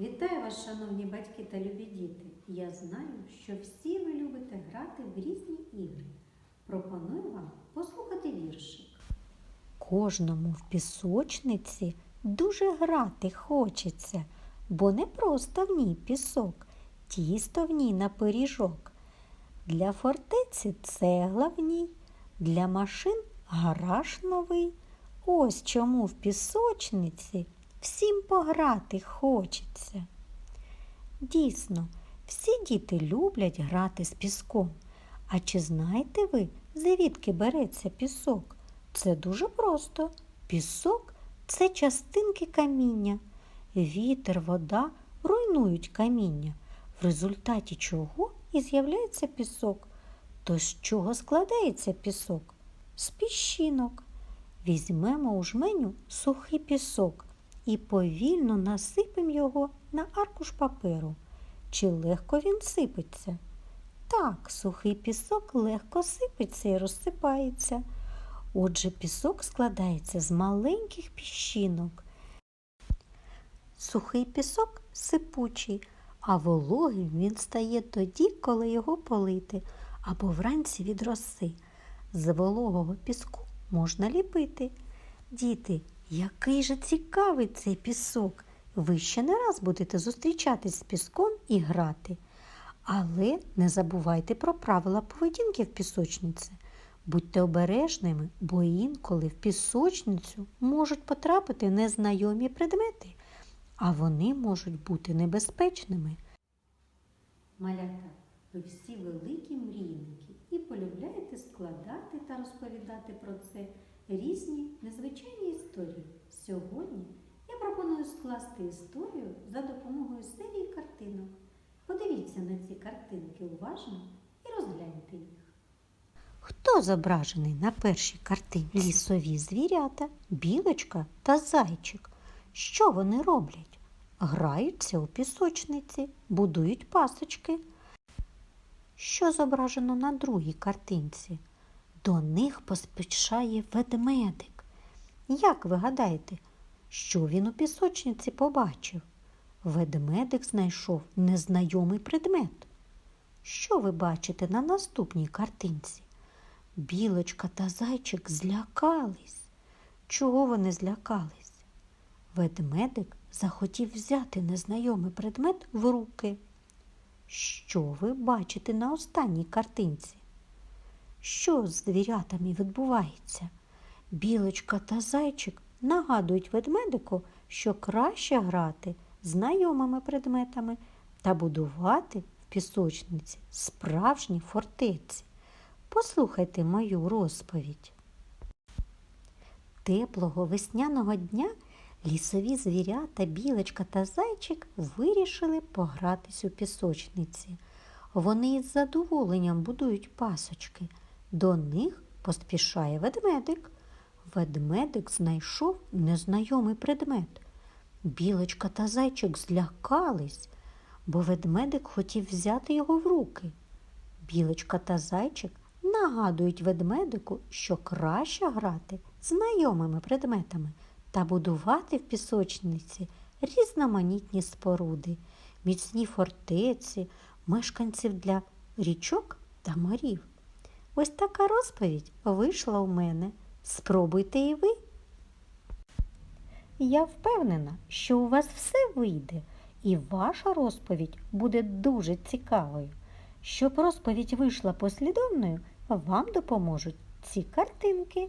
Вітаю вас, шановні батьки та любі діти! Я знаю, що всі ви любите грати в різні ігри. Пропоную вам послухати віршик. Кожному в пісочниці дуже грати хочеться, бо не просто в ній пісок, тісто в ній на пиріжок. Для фортеці цегла в ній, для машин гараж новий. Ось чому в пісочниці всім пограти хочеться. Дійсно, всі діти люблять грати з піском. А чи знаєте ви, звідки береться пісок? Це дуже просто. Пісок це частинки каміння. Вітер, вода руйнують каміння, в результаті чого і з'являється пісок. То з чого складається пісок? З піщинок. Візьмемо у жменю сухий пісок і повільно насипемо його на аркуш паперу. Чи легко він сипеться? Так, сухий пісок легко сипеться і розсипається. Отже, пісок складається з маленьких піщинок. Сухий пісок сипучий, а вологим він стає тоді, коли його полити, або вранці від роси. З вологого піску можна ліпити. Діти, який же цікавий цей пісок! Ви ще не раз будете зустрічатись з піском і грати. Але не забувайте про правила поведінки в пісочниці. Будьте обережними, бо інколи в пісочницю можуть потрапити незнайомі предмети, а вони можуть бути небезпечними. Малята, ви всі великі мрійники і полюбляєте складати та розповідати про це різні незвичайні історії. Сьогодні я пропоную скласти історію за допомогою серії картинок. Подивіться на ці картинки уважно і розгляньте їх. Хто зображений на першій картині? Лісові звірята, білочка та зайчик. Що вони роблять? Граються у пісочниці, будують пасочки. Що зображено на другій картинці? До них поспішає ведмедик. Як ви гадаєте, що він у пісочниці побачив? Ведмедик знайшов незнайомий предмет. Що ви бачите на наступній картинці? Білочка та зайчик злякались. Чого вони злякались? Ведмедик захотів взяти незнайомий предмет в руки. Що ви бачите на останній картинці? Що з звірятами відбувається? Білочка та зайчик нагадують ведмедику, що краще грати знайомими предметами та будувати в пісочниці справжні фортеці. Послухайте мою розповідь. Теплого весняного дня лісові звірята, білочка та зайчик вирішили погратись у пісочниці. Вони із задоволенням будують пасочки. До них поспішає ведмедик. Ведмедик знайшов незнайомий предмет. Білочка та зайчик злякались, бо ведмедик хотів взяти його в руки. Білочка та зайчик нагадують ведмедику, що краще грати знайомими предметами та будувати в пісочниці різноманітні споруди, міцні фортеці, мешканців для річок та морів. Ось така розповідь вийшла у мене. Спробуйте і ви. Я впевнена, що у вас все вийде, і ваша розповідь буде дуже цікавою. Щоб розповідь вийшла послідовною, вам допоможуть ці картинки.